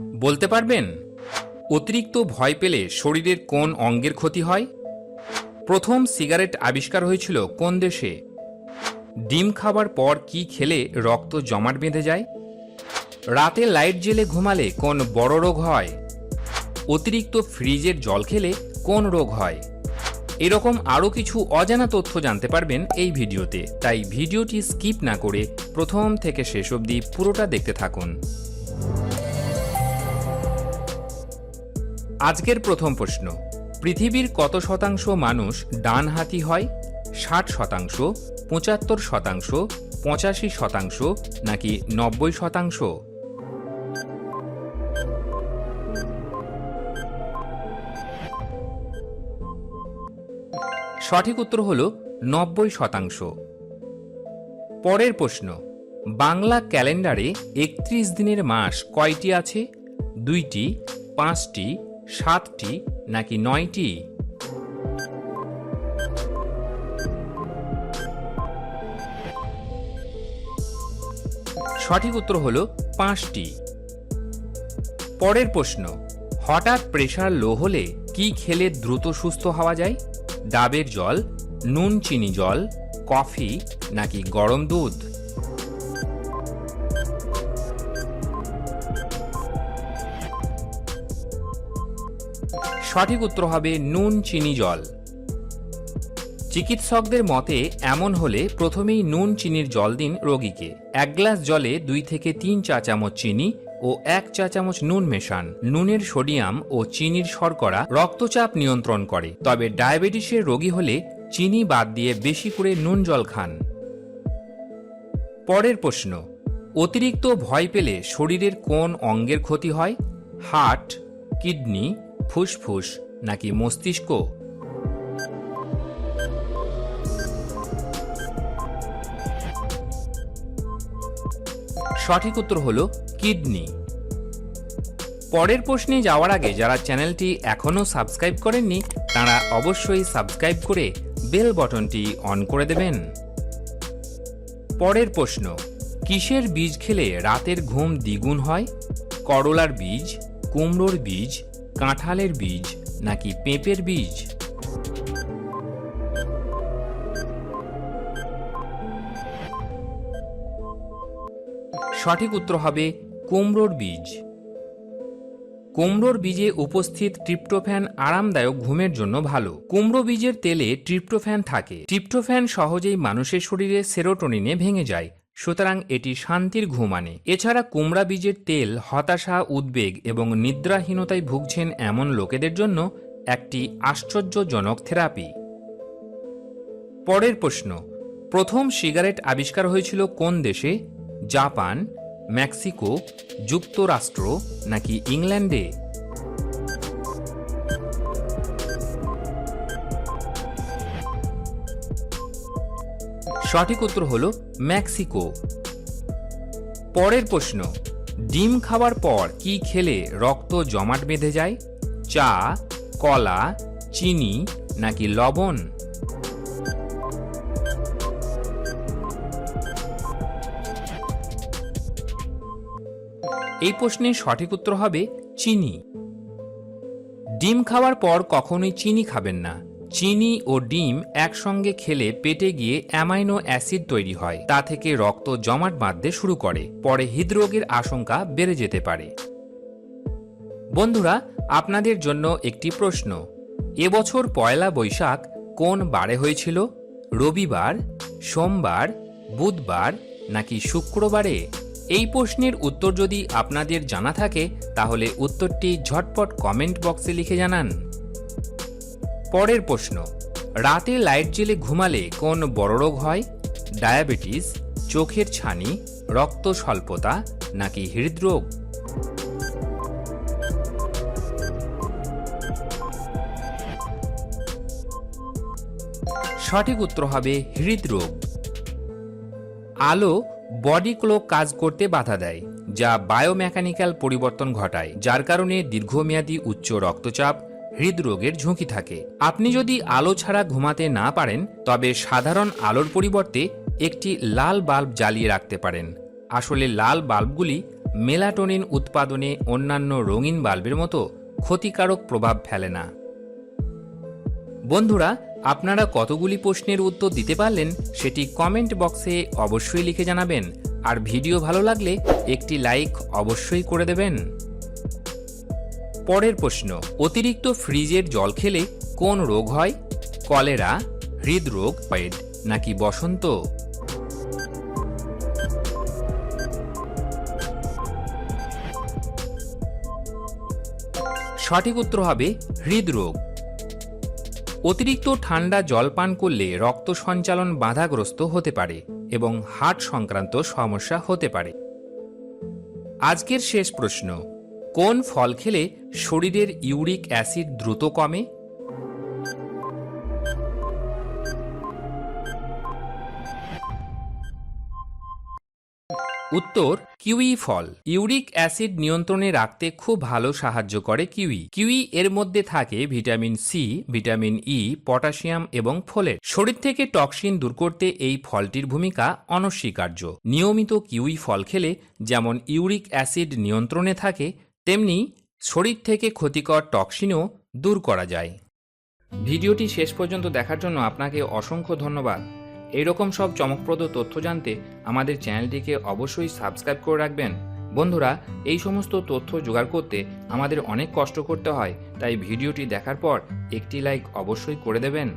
বলতে পারবেন? অতিরিক্ত ভয় পেলে শরীরের কোন অঙ্গের ক্ষতি হয়? প্রথম সিগারেট আবিষ্কার হয়েছিল কোন দেশে? ডিম খাবার পর কি খেলে রক্ত জমাট বেঁধে যায়? রাতে লাইট জেলে ঘুমালে কোন বড় রোগ হয়? অতিরিক্ত ফ্রিজের জল খেলে কোন রোগ হয়? এরকম আরও কিছু অজানা তথ্য জানতে পারবেন এই ভিডিওতে। তাই ভিডিওটি স্কিপ না করে প্রথম থেকে শেষ অবধি পুরোটা দেখতে থাকুন। আজকের প্রথম প্রশ্ন। পৃথিবীর কত শতাংশ মানুষ ডান হাতি হয়? ষাট শতাংশ, পঁচাত্তর শতাংশ, পঁচাশি শতাংশ, নাকি নব্বই শতাংশ? সঠিক উত্তর হল নব্বই শতাংশ। পরের প্রশ্ন, বাংলা ক্যালেন্ডারে একত্রিশ দিনের মাস কয়টি আছে? দুইটি, পাঁচটি সাতটি নাকি নয়টি? সঠিক উত্তর হল পাঁচটি। পরের প্রশ্ন, হঠাৎ প্রেশার লো হলে কি খেলে দ্রুত সুস্থ হওয়া যায়? ডাবের জল, নুন চিনি জল, কফি নাকি গরম দুধ? সঠিক উত্তর হবে নুন, চিনি, জল। চিকিৎসকদের মতে, এমন হলে প্রথমেই নুন, চিনির জল দিন রোগীকে। এক গ্লাস জলে দুই থেকে তিন চা চামচ চিনি ও এক চা চামচ নুন মেশান। নুনের সোডিয়াম ও চিনির শর্করা রক্তচাপ নিয়ন্ত্রণ করে। তবে ডায়াবেটিসের রোগী হলে চিনি বাদ দিয়ে বেশি করে নুন জল খান। পরের প্রশ্ন, অতিরিক্ত ভয় পেলে শরীরের কোন অঙ্গের ক্ষতি হয়? হার্ট, কিডনি ফুসফুস নাকি মস্তিষ্ক? সঠিক উত্তর হল কিডনি। পরের প্রশ্নে যাওয়ার আগে যারা চ্যানেলটি এখনও সাবস্ক্রাইব করেননি, তারা অবশ্যই সাবস্ক্রাইব করে বেল বটনটি অন করে দেবেন। পরের প্রশ্ন, কিসের বীজ খেলে রাতের ঘুম দ্বিগুণ হয়? করলার বীজ, কুমড়োর বীজ কাঁঠালের বীজ নাকি পেঁপের বীজ? সঠিক উত্তর হবে কুমড়োর বীজ। কুমড়োর বীজে উপস্থিত ট্রিপ্টোফ্যান আরামদায়ক ঘুমের জন্য ভালো। কুমড়ো বীজের তেলে ট্রিপ্টোফ্যান থাকে। ট্রিপ্টোফ্যান সহজেই মানুষের শরীরে সেরোটোনিনে ভেঙে যায়। সুতরাং এটি শান্তির ঘুম আনে। এছাড়া কুমড়া বীজের তেল, হতাশা, উদ্বেগ এবং নিদ্রাহীনতায় ভুগছেন এমন লোকেদের জন্য একটি আশ্চর্যজনক থেরাপি। পরের প্রশ্ন, প্রথম সিগারেট আবিষ্কার হয়েছিল কোন দেশে? জাপান, মেক্সিকো, যুক্তরাষ্ট্র নাকি ইংল্যান্ডে? সঠিক উত্তর হল মেক্সিকো। পরের প্রশ্ন, ডিম খাওয়ার পর কি খেলে রক্ত জমাট বেঁধে যায়? চা, কলা, চিনি নাকি লবণ? এই প্রশ্নের সঠিক উত্তর হবে চিনি। ডিম খাওয়ার পর কখনোই চিনি খাবেন না। চিনি ও ডিম একসঙ্গে খেলে পেটে গিয়ে অ্যামাইনো অ্যাসিড তৈরি হয়। তা থেকে রক্ত জমাট বাঁধতে শুরু করে। পরে হৃদরোগের আশঙ্কা বেড়ে যেতে পারে। বন্ধুরা, আপনাদের জন্য একটি প্রশ্ন। এবছর পয়লা বৈশাখ কোন বারে হয়েছিল? রবিবার, সোমবার, বুধবার নাকি শুক্রবারে? এই প্রশ্নের উত্তর যদি আপনাদের জানা থাকে, তাহলে উত্তরটি ঝটপট কমেন্ট বক্সে লিখে জানান। পরের প্রশ্ন, রাতে লাইট জেলে ঘুমালে কোন বড় রোগ হয়? ডায়াবেটিস, চোখের ছানি, রক্ত স্বল্পতা নাকি হৃদরোগ? সঠিক উত্তর হবে হৃদরোগ। আলো বডি ক্লক কাজ করতে বাধা দেয়, যা বায়োমেকানিক্যাল পরিবর্তন ঘটায়, যার কারণে দীর্ঘমেয়াদী উচ্চ রক্তচাপ হৃদরোগের ঝুঁকি থাকে। আপনি যদি আলো ছাড়া ঘুমাতে না পারেন, তবে সাধারণ আলোর পরিবর্তে একটি লাল বাল্ব জ্বালিয়ে রাখতে পারেন। আসলে লাল বাল্বগুলি মেলাটোনিন উৎপাদনে অন্যান্য রঙিন বাল্বের মতো ক্ষতিকারক প্রভাব ফেলে না। বন্ধুরা, আপনারা কতগুলি প্রশ্নের উত্তর দিতে পারলেন সেটি কমেন্ট বক্সে অবশ্যই লিখে জানাবেন। আর ভিডিও ভালো লাগলে একটি লাইক অবশ্যই করে দেবেন। পরের প্রশ্ন, অতিরিক্ত ফ্রিজের জল খেলে কোন রোগ হয়? কলেরা, হৃদরোগ পেড নাকি বসন্ত? সঠিক উত্তর হবে হৃদরোগ। অতিরিক্ত ঠান্ডা জল পান করলে রক্ত সঞ্চালন বাধাগ্রস্ত হতে পারে এবং হার্ট সংক্রান্ত সমস্যা হতে পারে। আজকের শেষ প্রশ্ন কোন ফল খেলে শরীরের ইউরিক অ্যাসিড দ্রুত কমে? উত্তর, কিউই ফল। ইউরিক অ্যাসিড নিয়ন্ত্রণে রাখতে খুব ভালো সাহায্য করে কিউই। কিউই এর মধ্যে থাকে vitamin C, vitamin E, potassium এবং ফোলেট। শরীর থেকে টক্সিন দূর করতে এই ফলটির ভূমিকা অনস্বীকার্য। নিয়মিত কিউই ফল খেলে যেমন ইউরিক অ্যাসিড নিয়ন্ত্রণে থাকে তেমনি শরীর থেকে ক্ষতিকর টক্সিনও দূর করা যায়। ভিডিওটি শেষ পর্যন্ত দেখার জন্য আপনাকে অসংখ্য ধন্যবাদ। এইরকম সব চমকপ্রদ তথ্য জানতে আমাদের চ্যানেলটিকে অবশ্যই সাবস্ক্রাইব করে রাখবেন। বন্ধুরা, এই সমস্ত তথ্য জোগাড় করতে আমাদের অনেক কষ্ট করতে হয়, তাই ভিডিওটি দেখার পর একটি লাইক অবশ্যই করে দেবেন।